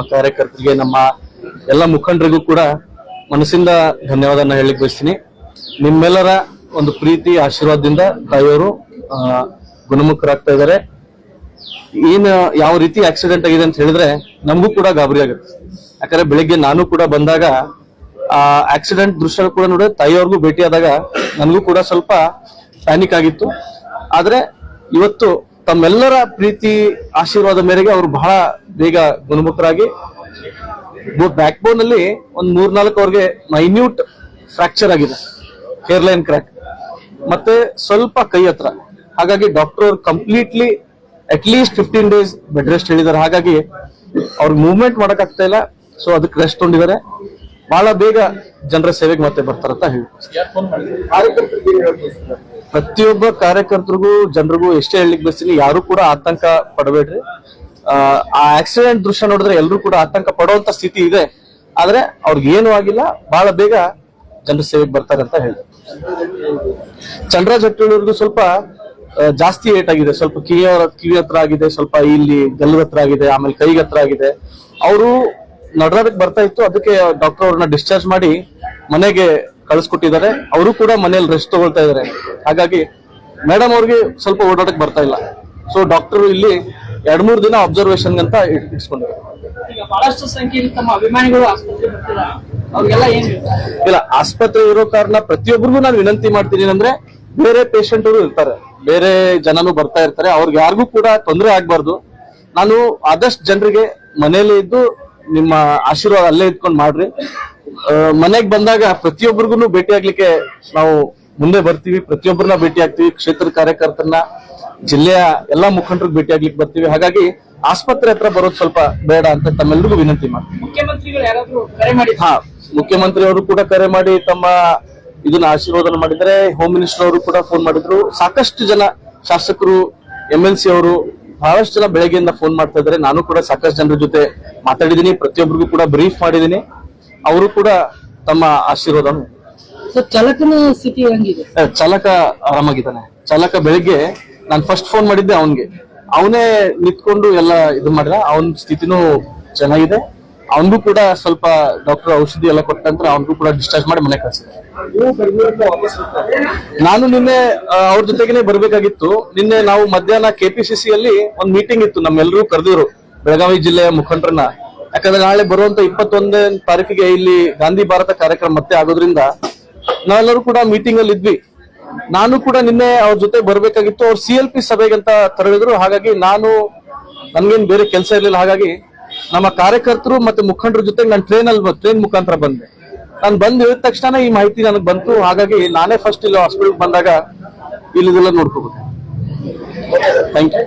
ನಮ್ಮ ಕಾರ್ಯಕರ್ತರಿಗೆ, ನಮ್ಮ ಎಲ್ಲ ಮುಖಂಡರಿಗೂ ಕೂಡ ಮನಸ್ಸಿಂದ ಧನ್ಯವಾದನ ಹೇಳಿಕ್ ಬಯಸ್ತೀನಿ. ನಿಮ್ಮೆಲ್ಲರ ಒಂದು ಪ್ರೀತಿ, ಆಶೀರ್ವಾದದಿಂದ ತಾಯಿಯವರು ಗುಣಮುಖರಾಗ್ತಾ ಇದ್ದಾರೆ. ಏನು, ಯಾವ ರೀತಿ ಆಕ್ಸಿಡೆಂಟ್ ಆಗಿದೆ ಅಂತ ಹೇಳಿದ್ರೆ ನಮಗೂ ಕೂಡ ಗಾಬರಿ ಆಗುತ್ತೆ. ಯಾಕಂದ್ರೆ ಬೆಳಿಗ್ಗೆ ನಾನು ಕೂಡ ಬಂದಾಗ, ಆ ಆಕ್ಸಿಡೆಂಟ್ ದೃಶ್ಯ ಕೂಡ ನೋಡಿ ತಾಯಿಯವ್ರಿಗೂ ಭೇಟಿಯಾದಾಗ ನನಗೂ ಕೂಡ ಸ್ವಲ್ಪ ಪ್ಯಾನಿಕ್ ಆಗಿತ್ತು. ಆದ್ರೆ ಇವತ್ತು ತಮ್ಮೆಲ್ಲರ ಪ್ರೀತಿ ಆಶೀರ್ವಾದ ಮೇರೆಗೆ ಅವರು ಬಹಳ ಬೇಗ ಗುಣಮುಖರಾಗಿ ಬ್ಯಾಕ್ ಬೋನ್ ಅಲ್ಲಿ ಒಂದ್ ಮೂರ್ನಾಲ್ಕು ಅವ್ರಿಗೆ ಮೈನ್ಯೂಟ್ ಫ್ರಾಕ್ಚರ್ ಆಗಿದೆ ಹೇರ್ಲೈನ್ ಕ್ರ್ಯಾಕ್ ಮತ್ತೆ ಸ್ವಲ್ಪ ಕೈ ಹತ್ರ. ಹಾಗಾಗಿ ಡಾಕ್ಟರ್ ಅವ್ರು completely at least fifteen days bed rest ಹೇಳಿದ್ದಾರೆ. ಹಾಗಾಗಿ ಅವ್ರಿಗೆ ಮೂವ್ಮೆಂಟ್ ಮಾಡಕ್ ಆಗ್ತಾ ಇಲ್ಲ ಸೊ ಅದಕ್ಕೆ ರೆಸ್ಟ್ ತೊಗೊಂಡಿದ್ದಾರೆ. ಬಹಳ ಬೇಗ ಜನರ ಸೇವೆಗೆ ಮತ್ತೆ ಬರ್ತಾರಂತ ಹೇಳಿ ಪ್ರತಿಯೊಬ್ಬ ಕಾರ್ಯಕರ್ತರಿಗೂ ಜನರಿಗೂ ಎಷ್ಟೇ ಹೇಳಲಿಕ್ಕೆ ಬಯಸ್ತೀನಿ ಯಾರು ಕೂಡ ಆತಂಕ ಪಡಬೇಡ್ರಿ. ಆ, ಆಕ್ಸಿಡೆಂಟ್ ದೃಶ್ಯ ನೋಡಿದ್ರೆ ಎಲ್ಲರೂ ಕೂಡ ಆತಂಕ ಪಡುವಂತ ಸ್ಥಿತಿ ಇದೆ. ಆದ್ರೆ ಅವ್ರಿಗೆ ಏನು ಆಗಿಲ್ಲ ಬಹಳ ಬೇಗ ಜನರ ಸೇವೆಗೆ ಬರ್ತಾರೆ ಅಂತ ಹೇಳಿ ಚಂದ್ರರಾಜ್ ಸ್ವಲ್ಪ ಜಾಸ್ತಿ ಏಟ್ ಆಗಿದೆ. ಸ್ವಲ್ಪ ಕಿವಿಯ ಕಿವಿ ಹತ್ರ ಆಗಿದೆ ಸ್ವಲ್ಪ ಇಲ್ಲಿ ಗಲ್ಲದ ಹತ್ರ ಆಗಿದೆ ಆಮೇಲೆ ಕೈಗೆ ಹತ್ರ ಆಗಿದೆ. ಅವರು ನಡ್ರಾಡಕ್ ಬರ್ತಾ ಇತ್ತು ಅದಕ್ಕೆ ಡಾಕ್ಟರ್ ಅವ್ರನ್ನ ಡಿಸ್ಚಾರ್ಜ್ ಮಾಡಿ ಮನೆಗೆ ಕಳಿಸ್ಕೊಟ್ಟಿದ್ದಾರೆ. ಅವರು ಕೂಡ ಮನೇಲಿ ರೆಸ್ಟ್ ತಗೊಳ್ತಾ ಇದಾರೆ ಹಾಗಾಗಿ ಮೇಡಮ್ ಅವ್ರಿಗೆ ಸ್ವಲ್ಪ ಓಡಾಟಕ್ ಬರ್ತಾ ಇಲ್ಲ. ಸೊ ಡಾಕ್ಟರ್ ಇಲ್ಲಿ ಎರಡ್ ಮೂರ್ ದಿನ ಅಬ್ಸರ್ವೇಷನ್ ಅಂತ ಇಟ್ಕೊಂಡಿದ್ದಾರೆ ಇಟ್ಸ್ಕೊಂಡಿದ್ದಾರೆ ಬಹಳಷ್ಟು ಸಂಖ್ಯೆಯಲ್ಲಿ ತಮ್ಮ ಅಭಿಮಾನಿಗಳು ಇಲ್ಲ ಆಸ್ಪತ್ರೆ ಇರೋ ಕಾರಣ ಪ್ರತಿಯೊಬ್ಬರಿಗೂ ನಾನು ವಿನಂತಿ ಮಾಡ್ತೀನಿ ಅಂದ್ರೆ ಬೇರೆ ಪೇಷಂಟ್ ಇರ್ತಾರೆ. ಬೇರೆ ಜನನು ಬರ್ತಾ ಇರ್ತಾರೆ. ಅವ್ರಿಗೆ ಯಾರಿಗೂ ಕೂಡ ತೊಂದರೆ ಆಗ್ಬಾರ್ದು. ನಾನು ಆದಷ್ಟು ಜನರಿಗೆ ಮನೇಲಿ ಇದ್ದು ನಿಮ್ಮ ಆಶೀರ್ವಾದ ಅಲ್ಲೇ ಇದ್ಕೊಂಡು ಮಾಡ್ರಿ. ಮನೆಗೆ ಬಂದಾಗ ಪ್ರತಿಯೊಬ್ಬರಿಗೂ ಭೇಟಿ ಆಗ್ಲಿಕ್ಕೆ ನಾವು ಮುಂದೆ ಬರ್ತೀವಿ. ಪ್ರತಿಯೊಬ್ಬರನ್ನ ಭೇಟಿ ಆಗ್ತೀವಿ. ಕ್ಷೇತ್ರ ಕಾರ್ಯಕರ್ತರನ್ನ ಜಿಲ್ಲೆಯ ಎಲ್ಲಾ ಮುಖಂಡರಿಗೆ ಭೇಟಿ ಆಗ್ಲಿಕ್ಕೆ ಬರ್ತೀವಿ. ಹಾಗಾಗಿ ಆಸ್ಪತ್ರೆ ಹತ್ರ ಬರೋದು ಸ್ವಲ್ಪ ಬೇಡ ಅಂತ ತಮ್ಮೆಲ್ಲರಿಗೂ ವಿನಂತಿ ಮಾಡಿ ಹಾ ಮುಖ್ಯಮಂತ್ರಿ ಅವರು ಕೂಡ ಕರೆ ಮಾಡಿ ತಮ್ಮ ಇದನ್ನ ಆಶೀರ್ವಾದನ ಮಾಡಿದ್ರೆ ಹೋಮ್ ಮಿನಿಸ್ಟರ್ ಅವರು ಕೂಡ ಫೋನ್ ಮಾಡಿದ್ರು. ಸಾಕಷ್ಟು ಜನ ಶಾಸಕರು ಎಂ ಎಲ್ ಸಿ ಅವರು ಬಹಳಷ್ಟು ಜನ ಬೆಳಗ್ಗೆಯಿಂದ ಫೋನ್ ಮಾಡ್ತಾ ಇದ್ದಾರೆ. ನಾನು ಕೂಡ ಸಾಕಷ್ಟು ಜನರ ಜೊತೆ ಮಾತಾಡಿದ್ದೀನಿ. ಪ್ರತಿಯೊಬ್ಬರಿಗೂ ಕೂಡ ಬ್ರೀಫ್ ಮಾಡಿದೀನಿ ಅವರು ಕೂಡ ತಮ್ಮ ಆಶೀರ್ವಾದ ಚಾಲಕನ ಸ್ಥಿತಿ ಹೆಂಗಿದೆ? ಚಾಲಕ ಆರಾಮಾಗಿದ್ದಾನೆ. ಚಾಲಕ ಬೆಳಿಗ್ಗೆ ನಾನು ಫಸ್ಟ್ ಫೋನ್ ಮಾಡಿದ್ದೆ ಅವನ್ಗೆ. ಅವನೇ ನಿಂತ್ಕೊಂಡು ಎಲ್ಲ ಇದು ಮಾಡಿದ. ಅವನ ಸ್ಥಿತಿನೂ ಚೆನ್ನಾಗಿದೆ. ಅವನಿಗೂ ಕೂಡ ಸ್ವಲ್ಪ ಡಾಕ್ಟರ್ ಔಷಧಿ ಎಲ್ಲ ಕೊಟ್ಟ ನಂತರ ಅವನಿಗೂ ಕೂಡ ಡಿಸ್ಚಾರ್ಜ್ ಮಾಡಿ ಮನೆ ಕಳಿಸಿದೆ. ನಾನು ನಿನ್ನೆ ಅವ್ರ ಜೊತೆಗೇನೆ ಬರ್ಬೇಕಾಗಿತ್ತು. ನಿನ್ನೆ ನಾವು ಮಧ್ಯಾಹ್ನ ಕೆಪಿಸಿಸಿಯಲ್ಲಿ ಒಂದ್ ಮೀಟಿಂಗ್ ಇತ್ತು ನಮ್ಮೆಲ್ಲರೂ ಕರೆದಿರು ಬೆಳಗಾವಿ ಜಿಲ್ಲೆಯ ಮುಖಂಡರನ್ನ. ಯಾಕಂದ್ರೆ ನಾಳೆ ಬರುವಂತ ಇಪ್ಪತ್ತೊಂದನೇ ತಾರೀಕಿಗೆ ಇಲ್ಲಿ ಗಾಂಧಿ ಭಾರತ ಕಾರ್ಯಕ್ರಮ ಮತ್ತೆ ಆಗೋದ್ರಿಂದ ನಾವೆಲ್ಲರೂ ಕೂಡ ಮೀಟಿಂಗ್ ಅಲ್ಲಿ ಇದ್ವಿ. ನಾನು ಕೂಡ ನಿನ್ನೆ ಅವ್ರ ಜೊತೆ ಬರಬೇಕಾಗಿತ್ತು. ಅವ್ರು ಸಿ ಎಲ್ ಪಿ ಸಭೆಗೆ ಅಂತ ತೆರಳಿದ್ರು. ಹಾಗಾಗಿ ನಾನು ನನ್ಗೇನ್ ಬೇರೆ ಕೆಲಸ ಇರಲಿಲ್ಲ. ಹಾಗಾಗಿ ನಮ್ಮ ಕಾರ್ಯಕರ್ತರು ಮತ್ತೆ ಮುಖಂಡರ ಜೊತೆ ನಾನು ಟ್ರೈನ್ ಅಲ್ಲಿ ಟ್ರೈನ್ ಮುಖಾಂತರ ಬಂದೆ. ನಾನು ಬಂದ್ ಹೇಳಿದ ತಕ್ಷಣ ಈ ಮಾಹಿತಿ ನನಗೆ ಬಂತು. ಹಾಗಾಗಿ ನಾನೇ ಫಸ್ಟ್ ಇಲ್ಲಿ ಹಾಸ್ಪಿಟಲ್ ಬಂದಾಗ ಇಲ್ಲಿ ನೋಡ್ಕೋಬೇಕು. Thank you